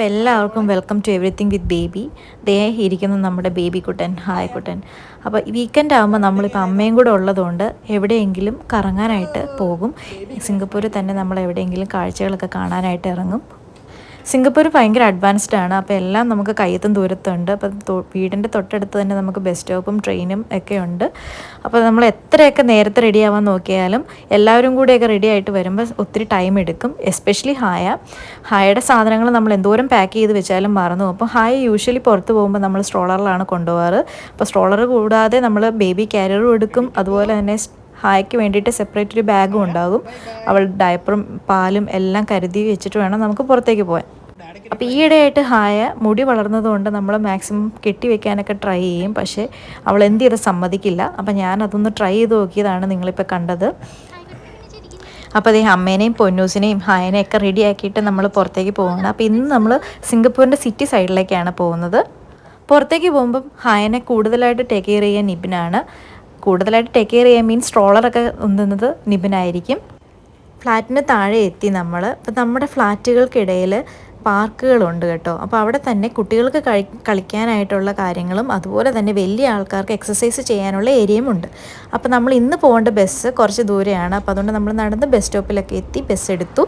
അപ്പോൾ എല്ലാവർക്കും welcome to everything with baby ദേ ഇരിക്കുന്ന നമ്മുടെ ബേബി കുട്ടൻ ഹായ് കുട്ടൻ. അപ്പോൾ വീക്കെൻഡ് ആകുമ്പോൾ നമ്മളിപ്പോൾ അമ്മയും കൂടെ ഉള്ളതുകൊണ്ട് എവിടെയെങ്കിലും കറങ്ങാനായിട്ട് പോകും. സിംഗപ്പൂരിൽ തന്നെ നമ്മൾ എവിടെയെങ്കിലും കാഴ്ചകളൊക്കെ കാണാനായിട്ട് ഇറങ്ങും. സിംഗപ്പൂർ ഭയങ്കര അഡ്വാൻസ്ഡ് ആണ്. അപ്പോൾ എല്ലാം നമുക്ക് കയ്യത്തും ദൂരത്തുണ്ട്. അപ്പം വീടിന്റെ തൊട്ടടുത്ത് തന്നെ നമുക്ക് ബസ് സ്റ്റോപ്പും ട്രെയിനും ഒക്കെ ഉണ്ട്. അപ്പോൾ നമ്മൾ എത്രയൊക്കെ നേരത്തെ റെഡി ആവാൻ നോക്കിയാലും എല്ലാവരും കൂടെയൊക്കെ റെഡി ആയിട്ട് വരുമ്പോൾ ഒത്തിരി ടൈം എടുക്കും. എസ്പെഷ്യലി ഹായ. ഹായയുടെ സാധനങ്ങൾ നമ്മൾ എന്തോരം പാക്ക് ചെയ്ത് വെച്ചാലും മറന്നു. അപ്പോൾ ഹായ യൂഷ്വലി പുറത്ത് പോകുമ്പോൾ നമ്മൾ സ്ട്രോളറിലാണ് കൊണ്ടുപോകാറ്. അപ്പോൾ സ്ട്രോളർ കൂടാതെ നമ്മൾ ബേബി ക്യാരിയറും എടുക്കും. അതുപോലെ തന്നെ ഹായ്ക്ക് വേണ്ടിയിട്ട് സെപ്പറേറ്റ് ഒരു ബാഗും ഉണ്ടാകും. അവൾ ഡയപ്പറും പാലും എല്ലാം കരുതി വെച്ചിട്ട് വേണം നമുക്ക് പുറത്തേക്ക് പോകാൻ. അപ്പോൾ ഈയിടെയായിട്ട് ഹായ മുടി വളർന്നതുകൊണ്ട് നമ്മൾ മാക്സിമം കെട്ടി വെക്കാനൊക്കെ ട്രൈ ചെയ്യും. പക്ഷേ അവൾ എന്ത് ചെയ്ത് സമ്മതിക്കില്ല. അപ്പോൾ ഞാൻ അതൊന്ന് ട്രൈ ചെയ്ത് നോക്കിയതാണ് നിങ്ങളിപ്പോൾ കണ്ടത്. അപ്പോൾ അതേ അമ്മേനെയും പൊന്നൂസിനെയും ഹായനെയും ഒക്കെ റെഡി ആക്കിയിട്ട് നമ്മൾ പുറത്തേക്ക് പോകുകയാണ് അപ്പോൾ ഇന്ന് നമ്മൾ സിംഗപ്പൂരിന്റെ സിറ്റി സൈഡിലേക്കാണ് പോകുന്നത്. പുറത്തേക്ക് പോകുമ്പം ഹായനെ കൂടുതലായിട്ട് ടേക്ക് കെയർ ചെയ്യാൻ നിബിനാണ് കൂടുതലായിട്ട് ടേക്ക് കെയർ ചെയ്യാൻ മീൻസ് സ്ട്രോളറൊക്കെ ഉന്തുന്നത് നിബിനായിരിക്കും. ഫ്ലാറ്റിന് താഴെ എത്തി നമ്മൾ അപ്പം നമ്മുടെ ഫ്ലാറ്റുകൾക്കിടയിൽ പാർക്കുകളുണ്ട് കേട്ടോ. അപ്പോൾ അവിടെ തന്നെ കുട്ടികൾക്ക് കഴി കളിക്കാനായിട്ടുള്ള കാര്യങ്ങളും അതുപോലെ തന്നെ വലിയ ആൾക്കാർക്ക് എക്സസൈസ് ചെയ്യാനുള്ള ഏരിയയും ഉണ്ട്. അപ്പോൾ നമ്മൾ ഇന്ന് പോകേണ്ട ബസ് കുറച്ച് ദൂരെയാണ്. അപ്പോൾ അതുകൊണ്ട് നമ്മൾ നടന്ന് ബസ് സ്റ്റോപ്പിലൊക്കെ എത്തി ബസ് എടുത്തു.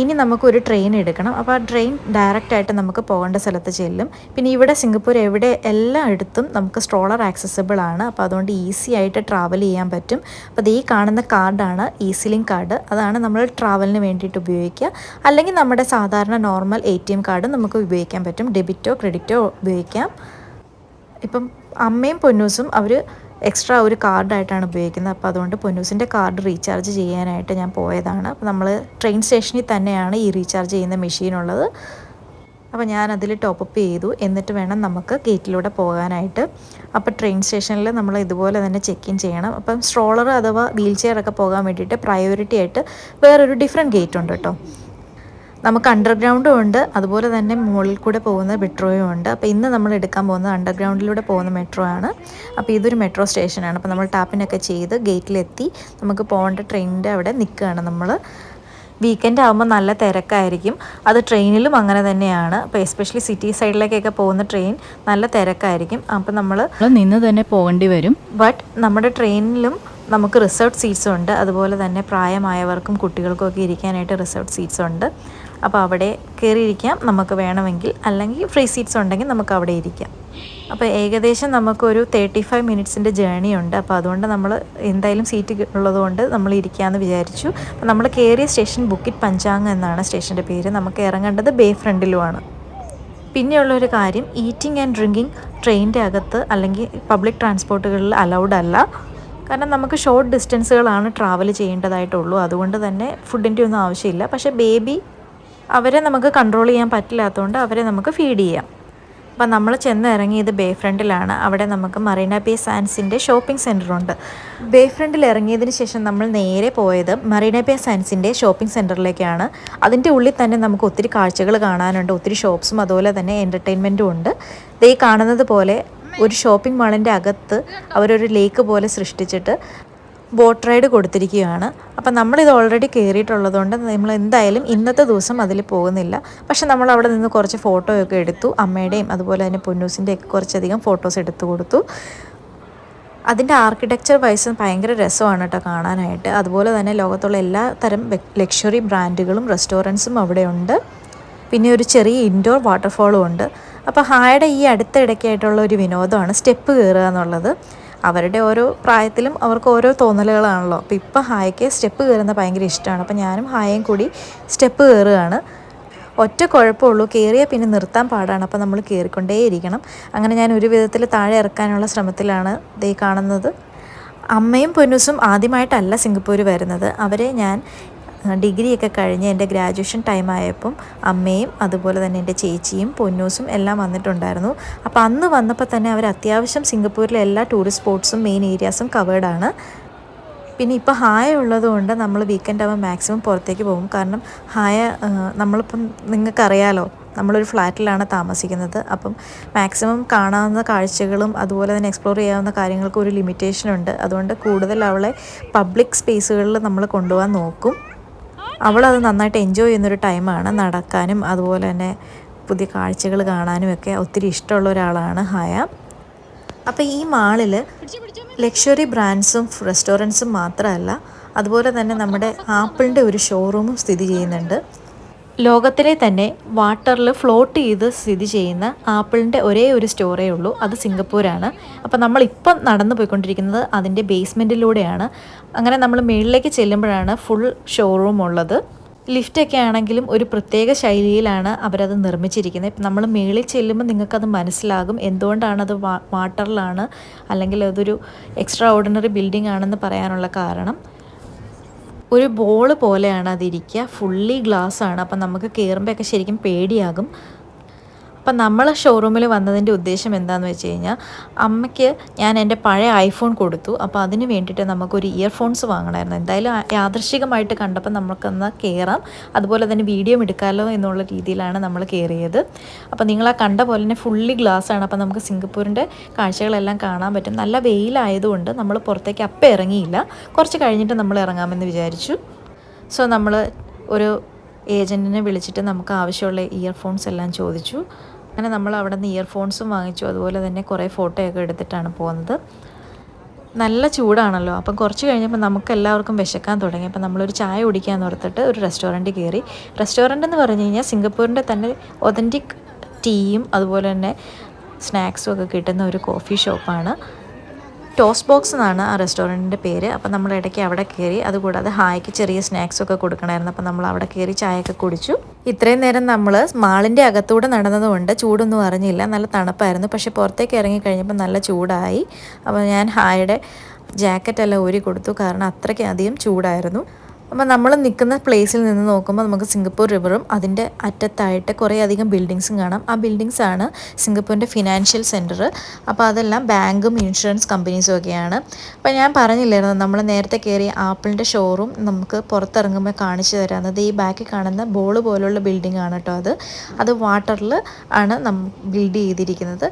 ഇനി നമുക്കൊരു ട്രെയിൻ എടുക്കണം. അപ്പോൾ ആ ട്രെയിൻ ഡയറക്റ്റ് ആയിട്ട് നമുക്ക് പോകേണ്ട സ്ഥലത്ത് ചെല്ലും. പിന്നെ ഇവിടെ സിംഗപ്പൂർ എവിടെ എല്ലായിടത്തും നമുക്ക് സ്ട്രോളർ ആക്സസിബിൾ ആണ്. അപ്പോൾ അതുകൊണ്ട് ഈസി ആയിട്ട് ട്രാവൽ ചെയ്യാൻ പറ്റും. അപ്പോൾ അത് ഈ കാണുന്ന കാർഡാണ് ഈസി ലിങ്ക് കാർഡ് അതാണ് നമ്മൾ ട്രാവലിന് വേണ്ടിയിട്ട് ഉപയോഗിക്കുക. അല്ലെങ്കിൽ നമ്മുടെ സാധാരണ normal A T M card നമുക്ക് ഉപയോഗിക്കാൻ പറ്റും. ഡെബിറ്റോ ക്രെഡിറ്റോ ഉപയോഗിക്കാം. ഇപ്പം അമ്മയും പൊന്നൂസും അവർ എക്സ്ട്രാ ഒരു കാർഡായിട്ടാണ് ഉപയോഗിക്കുന്നത്. അപ്പോൾ അതുകൊണ്ട് പൊന്നൂസിന്റെ കാർഡ് റീചാർജ് ചെയ്യാനായിട്ട് ഞാൻ പോയതാണ്. അപ്പോൾ നമ്മൾ ട്രെയിൻ സ്റ്റേഷനിൽ തന്നെയാണ് ഈ റീചാർജ് ചെയ്യുന്ന മെഷീനുള്ളത് അപ്പോൾ ഞാൻ അതിൽ ടോപ്പപ്പ് ചെയ്തു. എന്നിട്ട് വേണം നമുക്ക് ഗേറ്റിലൂടെ പോകാനായിട്ട്. അപ്പോൾ ട്രെയിൻ സ്റ്റേഷനിൽ നമ്മൾ ഇതുപോലെ തന്നെ ചെക്ക് ഇൻ ചെയ്യണം. അപ്പം സ്ട്രോളർ അഥവാ വീൽ ചെയർ ഒക്കെ പോകാൻ വേണ്ടിയിട്ട് പ്രയോറിറ്റി ആയിട്ട് വേറൊരു ഡിഫറെന്റ് ഗേറ്റ് ഉണ്ട് കേട്ടോ. നമുക്ക് അണ്ടർഗ്രൗണ്ടും ഉണ്ട്. അതുപോലെ തന്നെ മുകളിൽ കൂടെ പോകുന്ന മെട്രോയും ഉണ്ട്. അപ്പോൾ ഇന്ന് നമ്മൾ എടുക്കാൻ പോകുന്നത് അണ്ടർഗ്രൗണ്ടിലൂടെ പോകുന്ന മെട്രോ ആണ്. അപ്പോൾ ഇതൊരു മെട്രോ സ്റ്റേഷനാണ് അപ്പോൾ നമ്മൾ ടാപ്പിനൊക്കെ ചെയ്ത് ഗേറ്റിലെത്തി നമുക്ക് പോകേണ്ട ട്രെയിനിന്റെ അവിടെ നിൽക്കുകയാണ് നമ്മൾ വീക്കെൻഡ് ആകുമ്പോൾ നല്ല തിരക്കായിരിക്കും. അത് ട്രെയിനിലും അങ്ങനെ തന്നെയാണ്. അപ്പോൾ എസ്പെഷ്യലി സിറ്റി സൈഡിലേക്കൊക്കെ പോകുന്ന ട്രെയിൻ നല്ല തിരക്കായിരിക്കും. അപ്പോൾ നമ്മൾ നിന്ന് തന്നെ പോകേണ്ടി വരും. ബട്ട് നമ്മുടെ ട്രെയിനിലും നമുക്ക് റിസർവ് സീറ്റ്സ് ഉണ്ട്. അതുപോലെ തന്നെ പ്രായമായവർക്കും കുട്ടികൾക്കും ഒക്കെ ഇരിക്കാനായിട്ട് റിസർവ് സീറ്റ്സ് ഉണ്ട്. അപ്പോൾ അവിടെ കയറിയിരിക്കാം നമുക്ക് വേണമെങ്കിൽ അല്ലെങ്കിൽ ഫ്രീ സീറ്റ്സ് ഉണ്ടെങ്കിൽ നമുക്ക് അവിടെ ഇരിക്കാം. അപ്പോൾ ഏകദേശം നമുക്കൊരു തേർട്ടി ഫൈവ് മിനിറ്റ്സിന്റെ ജേണി ഉണ്ട്. അപ്പോൾ അതുകൊണ്ട് നമ്മൾ എന്തായാലും സീറ്റ് ഉള്ളതുകൊണ്ട് നമ്മൾ ഇരിക്കാമെന്ന് വിചാരിച്ചു. അപ്പോൾ നമ്മൾ കയറിയ സ്റ്റേഷൻ ബുക്കിറ്റ് പഞ്ചാങ് എന്നാണ് സ്റ്റേഷന്റെ പേര്. നമുക്ക് ഇറങ്ങേണ്ടത് ബേ ഫ്രണ്ടിലുമാണ്. പിന്നെയുള്ളൊരു കാര്യം ഈറ്റിംഗ് ആൻഡ് ഡ്രിങ്കിങ് ട്രെയിനിന്റെ അകത്ത് അല്ലെങ്കിൽ പബ്ലിക് ട്രാൻസ്പോർട്ടുകളിൽ അലൗഡ് അല്ല. കാരണം നമുക്ക് ഷോർട്ട് ഡിസ്റ്റൻസുകളാണ് ട്രാവൽ ചെയ്യേണ്ടതായിട്ടുള്ളൂ. അതുകൊണ്ട് തന്നെ ഫുഡിന്റെ ഒന്നും ആവശ്യമില്ല. പക്ഷേ ബേബി അവരെ നമുക്ക് കൺട്രോൾ ചെയ്യാൻ പറ്റില്ലാത്തതുകൊണ്ട് അവരെ നമുക്ക് ഫീഡ് ചെയ്യാം. അപ്പം നമ്മൾ ചെന്ന് ഇറങ്ങിയത് ബേ ഫ്രണ്ടിലാണ് അവിടെ നമുക്ക് മറീന ബേ സാൻസിന്റെ ഷോപ്പിംഗ് സെന്ററുണ്ട് ബേ ഫ്രണ്ടിൽ ഇറങ്ങിയതിന് ശേഷം നമ്മൾ നേരെ പോയത് മറീന ബേ സാൻസിന്റെ ഷോപ്പിംഗ് സെന്ററിലേക്കാണ് അതിന്റെ ഉള്ളിൽ തന്നെ നമുക്ക് ഒത്തിരി കാഴ്ചകൾ കാണാനുണ്ട്. ഒത്തിരി ഷോപ്സും അതുപോലെ തന്നെ എന്റർടൈൻമെന്റും ഉണ്ട്. ദേ കാണുന്നത് പോലെ ഒരു ഷോപ്പിംഗ് മാളിന്റെ അകത്ത് അവരൊരു ലേക്ക് പോലെ സൃഷ്ടിച്ചിട്ട് ബോട്ട് റൈഡ് കൊടുത്തിരിക്കുകയാണ്. അപ്പം നമ്മളിത് ഓൾറെഡി കയറിയിട്ടുള്ളതുകൊണ്ട് നമ്മൾ എന്തായാലും ഇന്നത്തെ ദിവസം അതിൽ പോകുന്നില്ല. പക്ഷെ നമ്മൾ അവിടെ നിന്ന് കുറച്ച് ഫോട്ടോയൊക്കെ എടുത്തു. അമ്മയുടെയും അതുപോലെ തന്നെ പൊന്നൂസിന്റെ ഒക്കെ കുറച്ചധികം ഫോട്ടോസ് എടുത്തു കൊടുത്തു. അതിന്റെ ആർക്കിടെക്ചർ വൈസ് ഭയങ്കര രസമാണ് കേട്ടോ കാണാനായിട്ട്. അതുപോലെ തന്നെ ലോകത്തുള്ള എല്ലാ തരം ലക്ഷറി ബ്രാൻഡുകളും റെസ്റ്റോറന്റ്സും അവിടെയുണ്ട് പിന്നെ ഒരു ചെറിയ ഇൻഡോർ വാട്ടർഫോളും ഉണ്ട്. അപ്പോൾ ഹായുടെ ഈ അടുത്തിടയ്ക്കായിട്ടുള്ള ഒരു വിനോദമാണ് സ്റ്റെപ്പ് കയറുക എന്നുള്ളത്. അവരുടെ ഓരോ പ്രായത്തിലും അവർക്ക് ഓരോ തോന്നലുകളാണല്ലോ. അപ്പോൾ ഇപ്പം ഹായ്ക്ക് സ്റ്റെപ്പ് കയറുന്നത് ഭയങ്കര ഇഷ്ടമാണ്. അപ്പോൾ ഞാനും ഹായയും കൂടി സ്റ്റെപ്പ് കയറുകയാണ്. ഒറ്റ കുഴപ്പമുള്ളൂ കയറിയാൽ പിന്നെ നിർത്താൻ പാടാണ്. അപ്പോൾ നമ്മൾ കയറിക്കൊണ്ടേയിരിക്കണം. അങ്ങനെ ഞാൻ ഒരു വിധത്തിൽ താഴെ ഇറക്കാനുള്ള ശ്രമത്തിലാണ് ദേ കാണുന്നത്. അമ്മയും പൊന്നൂസും ആദ്യമായിട്ടല്ല സിംഗപ്പൂർ വരുന്നത്. അവരെ ഞാൻ ഡിഗ്രിയൊക്കെ കഴിഞ്ഞ് എന്റെ ഗ്രാജുവേഷൻ ടൈം ആയപ്പം അമ്മയും അതുപോലെ തന്നെ എന്റെ ചേച്ചിയും പൊന്നൂസും എല്ലാം വന്നിട്ടുണ്ടായിരുന്നു. അപ്പോൾ അന്ന് വന്നപ്പോൾ തന്നെ അവർ അത്യാവശ്യം സിംഗപ്പൂരിലെ എല്ലാ ടൂറിസ്റ്റ് സ്പോട്ട്സും മെയിൻ ഏരിയാസും കവേർഡാണ് പിന്നെ ഇപ്പോൾ ഹായ ഉള്ളതുകൊണ്ട് നമ്മൾ വീക്കെൻഡ് ആകുമ്പോൾ മാക്സിമം പുറത്തേക്ക് പോകും. കാരണം ഹായ നമ്മളിപ്പം നിങ്ങൾക്കറിയാലോ നമ്മളൊരു ഫ്ലാറ്റിലാണ് താമസിക്കുന്നത്. അപ്പം മാക്സിമം കാണാവുന്ന കാഴ്ചകളും അതുപോലെ തന്നെ എക്സ്പ്ലോർ ചെയ്യാവുന്ന കാര്യങ്ങൾക്കും ഒരു ലിമിറ്റേഷൻ ഉണ്ട്. അതുകൊണ്ട് കൂടുതൽ അവളെ പബ്ലിക് സ്പേസുകളിൽ നമ്മൾ കൊണ്ടുപോകാൻ നോക്കും. അവളത് നന്നായിട്ട് എൻജോയ് ചെയ്യുന്നൊരു ടൈമാണ് നടക്കാനും അതുപോലെ തന്നെ പുതിയ കാഴ്ചകൾ കാണാനും ഒക്കെ ഒത്തിരി ഇഷ്ടമുള്ള ഒരാളാണ് ഹായ. അപ്പോൾ ഈ മാളിൽ ലക്ഷറി ബ്രാൻഡ്സും റെസ്റ്റോറന്റ്സും മാത്രമല്ല അതുപോലെ തന്നെ നമ്മുടെ ആപ്പിളിന്റെ ഒരു ഷോറൂമും സ്ഥിതി ചെയ്യുന്നുണ്ട്. ലോകത്തിലെ തന്നെ വാട്ടറിൽ ഫ്ലോട്ട് ചെയ്ത് സ്ഥിതി ചെയ്യുന്ന ആപ്പിളിന്റെ ഒരേ ഒരു സ്റ്റോറേ ഉള്ളൂ. അത് സിംഗപ്പൂരാണ്. അപ്പോൾ നമ്മളിപ്പം നടന്നു പോയിക്കൊണ്ടിരിക്കുന്നത് അതിന്റെ ബേസ്മെന്റിലൂടെയാണ്. അങ്ങനെ നമ്മൾ മുകളിലേക്ക് ചെല്ലുമ്പോഴാണ് ഫുൾ ഷോറൂം ഉള്ളത്. ലിഫ്റ്റൊക്കെ ആണെങ്കിലും ഒരു പ്രത്യേക ശൈലിയിലാണ് അവരത് നിർമ്മിച്ചിരിക്കുന്നത്. ഇപ്പം നമ്മൾ മേളിൽ ചെല്ലുമ്പോൾ നിങ്ങൾക്കത് മനസ്സിലാകും എന്തുകൊണ്ടാണ് അത് വാട്ടറിലാണ് അല്ലെങ്കിൽ അതൊരു എക്സ്ട്രാ ഓർഡിനറി ബിൽഡിംഗ് ആണെന്ന് പറയാനുള്ള കാരണം. ഒരു ബോൾ പോലെയാണ് അതിരിക്കുക. ഫുള്ളി ഗ്ലാസ് ആണ്. അപ്പം നമുക്ക് കയറുമ്പോഴൊക്കെ ശരിക്കും പേടിയാകും. അപ്പം നമ്മൾ ഷോറൂമിൽ വന്നതിന്റെ ഉദ്ദേശം എന്താണെന്ന് വെച്ച് കഴിഞ്ഞാൽ അമ്മയ്ക്ക് ഞാൻ എന്റെ പഴയ ഐഫോൺ കൊടുത്തു. അപ്പോൾ അതിന് വേണ്ടിയിട്ട് നമുക്കൊരു ഇയർഫോൺസ് വാങ്ങണമായിരുന്നു. എന്തായാലും യാദൃശികമായിട്ട് കണ്ടപ്പോൾ നമുക്കൊന്ന് കയറാം അതുപോലെ തന്നെ വീഡിയോ എടുക്കാമല്ലോ എന്നുള്ള രീതിയിലാണ് നമ്മൾ കയറിയത് അപ്പോൾ നിങ്ങൾ ആ കണ്ട പോലെ തന്നെ ഫുള്ളി ഗ്ലാസ് ആണ്. അപ്പോൾ നമുക്ക് സിംഗപ്പൂരിന്റെ കാഴ്ചകളെല്ലാം കാണാൻ പറ്റും. നല്ല വെയിലായതുകൊണ്ട് നമ്മൾ പുറത്തേക്ക് അപ്പം ഇറങ്ങിയില്ല. കുറച്ച് കഴിഞ്ഞിട്ട് നമ്മൾ ഇറങ്ങാമെന്ന് വിചാരിച്ചു. സോ നമ്മൾ ഒരു ഏജന്റിനെ വിളിച്ചിട്ട് നമുക്ക് ആവശ്യമുള്ള ഇയർഫോൺസ് എല്ലാം ചോദിച്ചു. അങ്ങനെ നമ്മൾ അവിടെ നിന്ന് ഇയർഫോൺസും വാങ്ങിച്ചു. അതുപോലെ തന്നെ കുറേ ഫോട്ടോയൊക്കെ എടുത്തിട്ടാണ് പോകുന്നത്. നല്ല ചൂടാണല്ലോ. അപ്പം കുറച്ച് കഴിഞ്ഞപ്പോൾ നമുക്ക് എല്ലാവർക്കും വിശക്കാൻ തുടങ്ങി. അപ്പം നമ്മളൊരു ചായ കുടിക്കാൻ ഓർത്തിട്ട് ഒരു റെസ്റ്റോറന്റിൽ കയറി. റെസ്റ്റോറന്റ് എന്ന് പറഞ്ഞു കഴിഞ്ഞാൽ സിംഗപ്പൂരിന്റെ തന്നെ ഒതന്റിക് ടീയും അതുപോലെ തന്നെ സ്നാക്സും ഒക്കെ കിട്ടുന്ന ഒരു കോഫി ഷോപ്പാണ് ടോസ്റ്റ് ബോക്സ് എന്നാണ് ആ റെസ്റ്റോറന്റിന്റെ പേര്. അപ്പം നമ്മൾ ഇടയ്ക്ക് അവിടെ കയറി അതുകൂടാതെ ഹായ്ക്ക് ചെറിയ സ്നാക്സ് ഒക്കെ കൊടുക്കണമായിരുന്നു. അപ്പം നമ്മൾ അവിടെ കയറി ചായയൊക്കെ കുടിച്ചു. ഇത്രയും നേരം നമ്മൾ മാളിന്റെ അകത്തൂടെ നടന്നതുകൊണ്ട് ചൂടൊന്നും അറിഞ്ഞില്ല. നല്ല തണുപ്പായിരുന്നു. പക്ഷേ പുറത്തേക്ക് ഇറങ്ങി കഴിഞ്ഞപ്പോൾ നല്ല ചൂടായി. അപ്പോൾ ഞാൻ ഹായുടെ ജാക്കറ്റെല്ലാം ഊരി കൊടുത്തു. കാരണം അത്രയ്ക്ക് അധികം ചൂടായിരുന്നു. അപ്പോൾ നമ്മൾ നിൽക്കുന്ന പ്ലേസിൽ നിന്ന് നോക്കുമ്പോൾ നമുക്ക് സിംഗപ്പൂർ റിവറും അതിന്റെ അറ്റത്തായിട്ട് കുറേ അധികം ബിൽഡിങ്സും കാണാം. ആ ബിൽഡിങ്സ് ആണ് സിംഗപ്പൂരിന്റെ ഫിനാൻഷ്യൽ സെന്റർ അപ്പോൾ അതെല്ലാം ബാങ്കും ഇൻഷുറൻസ് കമ്പനീസും ഒക്കെയാണ്. അപ്പോൾ ഞാൻ പറഞ്ഞില്ലായിരുന്നു നമ്മൾ നേരത്തെ കയറിയ ആപ്പിളിന്റെ ഷോറൂം നമുക്ക് പുറത്തിറങ്ങുമ്പോൾ കാണിച്ചു തരാമെന്നത് ഈ ബാക്കിൽ കാണുന്ന ബോൾ പോലുള്ള ബിൽഡിംഗ് ആണ് കേട്ടോ അത്. അത് വാട്ടറിൽ ആണ് നം ബിൽഡ് ചെയ്തിരിക്കുന്നത്.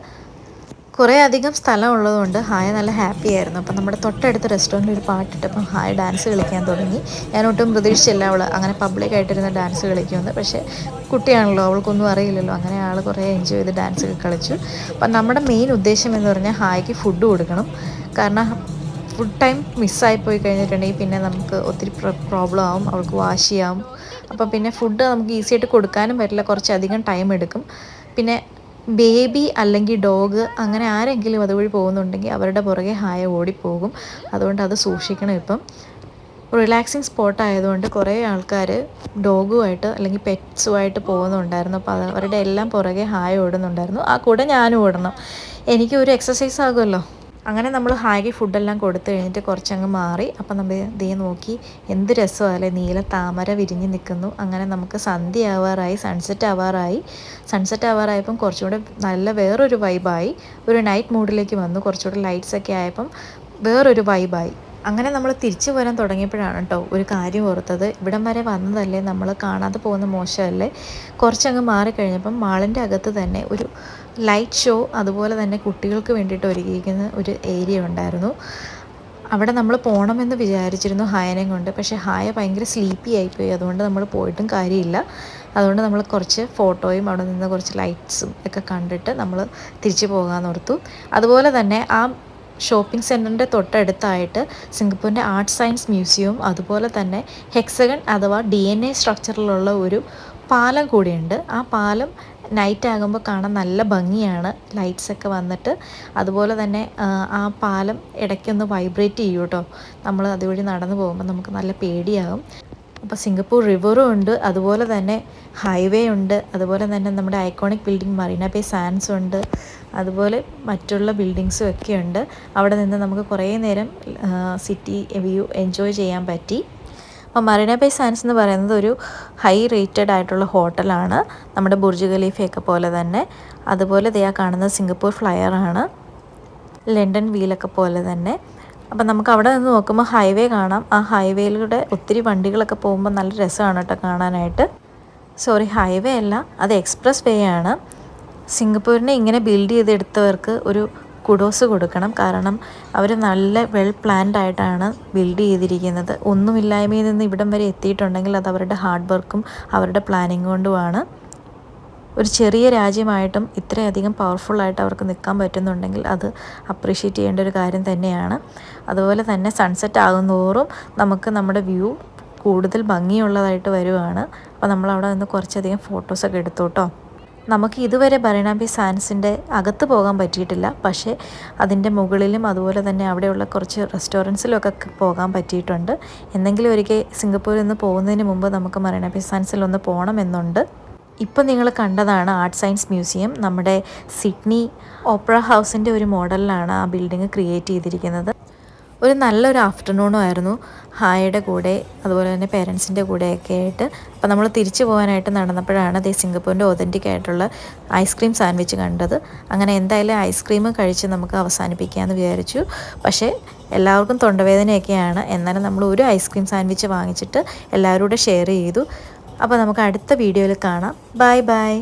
കുറേ അധികം സ്ഥലം ഉള്ളതുകൊണ്ട് ഹായ് നല്ല ഹാപ്പി ആയിരുന്നു. അപ്പം നമ്മുടെ തൊട്ടടുത്ത റെസ്റ്റോറന്റിൽ ഒരു പാട്ടിട്ടപ്പം ഹായ് ഡാൻസ് കളിക്കാൻ തുടങ്ങി. ഞാൻ ഒട്ടും പ്രതീക്ഷിച്ചില്ല അവൾ അങ്ങനെ പബ്ലിക്കായിട്ടിരുന്ന് ഡാൻസ് കളിക്കുമെന്ന്. പക്ഷേ കുട്ടിയാണല്ലോ അവൾക്കൊന്നും അറിയില്ലല്ലോ. അങ്ങനെ ആൾ കുറേ എൻജോയ് ചെയ്ത് ഡാൻസ് കളിച്ചു. അപ്പം നമ്മുടെ മെയിൻ ഉദ്ദേശം എന്ന് പറഞ്ഞാൽ ഹായ്ക്ക് ഫുഡ് കൊടുക്കണം. കാരണം ഫുഡ് ടൈം മിസ്സായി പോയി കഴിഞ്ഞിട്ടുണ്ടെങ്കിൽ പിന്നെ നമുക്ക് ഒത്തിരി പ്രോബ്ലം ആവും അവൾക്ക് വാശിയാവും. അപ്പം പിന്നെ ഫുഡ് നമുക്ക് ഈസി ആയിട്ട് കൊടുക്കാനും പറ്റില്ല. കുറച്ചധികം ടൈം എടുക്കും. പിന്നെ ബേബി അല്ലെങ്കിൽ ഡോഗ് അങ്ങനെ ആരെങ്കിലും അതുവഴി പോകുന്നുണ്ടെങ്കിൽ അവരുടെ പുറകെ ഹായ ഓടിപ്പോകും. അതുകൊണ്ട് അത് സൂക്ഷിക്കണം ഇപ്പം. റിലാക്സിങ് സ്പോട്ട് ആയതുകൊണ്ട് കുറേ ആൾക്കാർ ഡോഗുമായിട്ട് അല്ലെങ്കിൽ പെറ്റ്സുമായിട്ട് പോകുന്നുണ്ടായിരുന്നു. അപ്പോൾ അവരുടെ എല്ലാം പുറകെ ഹായ ഓടുന്നുണ്ടായിരുന്നു. ആ കൂടെ ഞാനും ഓടണം. എനിക്കൊരു എക്സസൈസ് ആകുമല്ലോ. അങ്ങനെ നമ്മൾ ഹാഗി ഫുഡെല്ലാം കൊടുത്തു കഴിഞ്ഞിട്ട് കുറച്ചങ്ങ് മാറി. അപ്പം നമ്മൾ ദേ നോക്കി എന്ത് രസമല്ലേ നീല താമര വിരിഞ്ഞ് നിൽക്കുന്നു. അങ്ങനെ നമുക്ക് സന്ധ്യ ആവാറായി സൺസെറ്റ് ആവാറായി. സൺസെറ്റ് ആവാറായപ്പം കുറച്ചുകൂടെ നല്ല വേറൊരു വൈബായി ഒരു നൈറ്റ് മൂഡിലേക്ക് വന്നു. കുറച്ചുകൂടെ ലൈറ്റ്സ് ഒക്കെ ആയപ്പം വേറൊരു വൈബായി അങ്ങനെ നമ്മൾ തിരിച്ചു വരാൻ തുടങ്ങിയപ്പോഴാണ് കേട്ടോ ഒരു കാര്യം ഓർത്തത്. ഇവിടം വരെ വന്നതല്ലേ? നമ്മൾ കാണാതെ പോകുന്ന മോശമല്ലേ? കുറച്ചങ്ങ് മാറിക്കഴിഞ്ഞപ്പം മാളിന്റെ അകത്ത് തന്നെ ഒരു ലൈറ്റ് ഷോ അതുപോലെ തന്നെ കുട്ടികൾക്ക് വേണ്ടിയിട്ട് ഒരുക്കിയിരിക്കുന്ന ഒരു ഏരിയ ഉണ്ടായിരുന്നു. അവിടെ നമ്മൾ പോകണമെന്ന് വിചാരിച്ചിരുന്നു ഹായനെയും കൊണ്ട്. പക്ഷേ ഹായ ഭയങ്കര സ്ലീപ്പി ആയിപ്പോയി. അതുകൊണ്ട് നമ്മൾ പോയിട്ടും കാര്യമില്ല. അതുകൊണ്ട് നമ്മൾ കുറച്ച് ഫോട്ടോയും അവിടെ നിന്ന് കുറച്ച് ലൈറ്റ്സും ഒക്കെ കണ്ടിട്ട് നമ്മൾ തിരിച്ചു പോകാമെന്ന് ഓർത്തു. അതുപോലെ തന്നെ ആ ഷോപ്പിംഗ് സെന്ററിന്റെ തൊട്ടടുത്തായിട്ട് സിംഗപ്പൂരിന്റെ ആർട്സ് സയൻസ് മ്യൂസിയവും അതുപോലെ തന്നെ ഹെക്സഗൺ അഥവാ ഡി എൻ എ സ്ട്രക്ചറിലുള്ള ഒരു പാലം കൂടിയുണ്ട്. ആ പാലം നൈറ്റ് ആകുമ്പോൾ കാണാൻ നല്ല ഭംഗിയാണ്. ലൈറ്റ്സൊക്കെ വന്നിട്ട് അതുപോലെ തന്നെ ആ, പാലം ഇടയ്ക്കൊന്ന് വൈബ്രേറ്റ് ചെയ്യും കേട്ടോ നമ്മൾ അതുവഴി നടന്നു പോകുമ്പോൾ നമുക്ക് നല്ല പേടിയാകും. അപ്പോൾ സിംഗപ്പൂർ റിവറും ഉണ്ട്. അതുപോലെ തന്നെ ഹൈവേ ഉണ്ട്. അതുപോലെ തന്നെ നമ്മുടെ iconic building Marina Bay Sands ഉണ്ട്. അതുപോലെ മറ്റുള്ള ബിൽഡിങ്സും ഒക്കെ ഉണ്ട്. അവിടെ നിന്ന് നമുക്ക് കുറേ നേരം സിറ്റി വ്യൂ എൻജോയ് ചെയ്യാൻ പറ്റി. അപ്പോൾ മറീന ബൈ സാൻസ് എന്ന് പറയുന്നത് ഒരു ഹൈ റേറ്റഡ് ആയിട്ടുള്ള ഹോട്ടലാണ്. നമ്മുടെ ബുർജ് ഖലീഫയൊക്കെ പോലെ തന്നെ. അതുപോലെ ദയാ കാണുന്ന കാണുന്നത് സിംഗപ്പൂർ ഫ്ലയർ ആണ് ലണ്ടൻ വീലൊക്കെ പോലെ തന്നെ. അപ്പം നമുക്ക് അവിടെ നിന്ന് നോക്കുമ്പോൾ ഹൈവേ കാണാം. ആ ഹൈവേയിലൂടെ ഒത്തിരി വണ്ടികളൊക്കെ പോകുമ്പോൾ നല്ല രസമാണ് കേട്ടോ കാണാനായിട്ട്. സോറി ഹൈവേ അല്ല അത് എക്സ്പ്രസ് വേ ആണ്. സിംഗപ്പൂരിനെ ഇങ്ങനെ ബിൽഡ് ചെയ്തെടുത്തവർക്ക് ഒരു കുഡോസ് കൊടുക്കണം. കാരണം അവർ നല്ല വെൽ പ്ലാൻഡ് ആയിട്ടാണ് ബിൽഡ് ചെയ്തിരിക്കുന്നത്. ഒന്നുമില്ലായ്മയിൽ നിന്ന് ഇവിടം വരെ എത്തിയിട്ടുണ്ടെങ്കിൽ അത് അവരുടെ ഹാർഡ് വർക്കും അവരുടെ പ്ലാനിങ് കൊണ്ടുമാണ് ഒരു ചെറിയ രാജ്യമായിട്ടും ഇത്രയധികം പവർഫുള്ളായിട്ട് അവർക്ക് നിൽക്കാൻ പറ്റുന്നുണ്ടെങ്കിൽ അത് അപ്രീഷിയേറ്റ് ചെയ്യേണ്ട ഒരു കാര്യം തന്നെയാണ്. അതുപോലെ തന്നെ സൺസെറ്റ് ആകുന്തോറും നമുക്ക് നമ്മുടെ വ്യൂ കൂടുതൽ ഭംഗിയുള്ളതായിട്ട് വരുവാണ്. അപ്പോൾ നമ്മളവിടെ നിന്ന് കുറച്ചധികം ഫോട്ടോസൊക്കെ എടുത്തു കേട്ടോ നമുക്ക് ഇതുവരെ ബരണാബി സാൻസിന്റെ അകത്ത് പോകാൻ പറ്റിയിട്ടില്ല. പക്ഷേ അതിന്റെ മുകളിലും അതുപോലെ തന്നെ അവിടെയുള്ള കുറച്ച് റെസ്റ്റോറന്റ്സിലൊക്കെ പോകാൻ പറ്റിയിട്ടുണ്ട്. എന്തെങ്കിലും ഒരിക്കൽ സിംഗപ്പൂരിൽ നിന്ന് പോകുന്നതിന് മുമ്പ് നമുക്ക് മറീന ബേ സാൻസിൽ ഒന്ന് പോകണമെന്നുണ്ട് ഇപ്പം നിങ്ങൾ കണ്ടതാണ് ആർട്ട് സയൻസ് മ്യൂസിയം. നമ്മുടെ സിഡ്നി ഓപ്പറ ഹൗസിന്റെ ഒരു മോഡലിലാണ് ആ ബിൽഡിംഗ് ക്രിയേറ്റ് ചെയ്തിരിക്കുന്നത്. ഒരു നല്ലൊരു ആഫ്റ്റർനൂണും ആയിരുന്നു. ഹായുടെ കൂടെ അതുപോലെ തന്നെ പേരൻസിന്റെ കൂടെയൊക്കെ ആയിട്ട്. അപ്പോൾ നമ്മൾ തിരിച്ചു പോകാനായിട്ട് നടന്നപ്പോഴാണ് അതേ സിംഗപ്പൂരിന്റെ ഒതന്റിക് ആയിട്ടുള്ള ഐസ്ക്രീം സാൻഡ്വിച്ച് കണ്ടത്. അങ്ങനെ എന്തായാലും ഐസ്ക്രീം കഴിച്ച് നമുക്ക് അവസാനിപ്പിക്കാമെന്ന് വിചാരിച്ചു. പക്ഷേ എല്ലാവർക്കും തൊണ്ടവേദനയൊക്കെയാണ്. എന്നാലും നമ്മൾ ഒരു ഐസ്ക്രീം സാൻഡ്വിച്ച് വാങ്ങിച്ചിട്ട് എല്ലാവരും ഷെയർ ചെയ്തു. അപ്പോൾ നമുക്ക് അടുത്ത വീഡിയോയിൽ കാണാം. Bye bye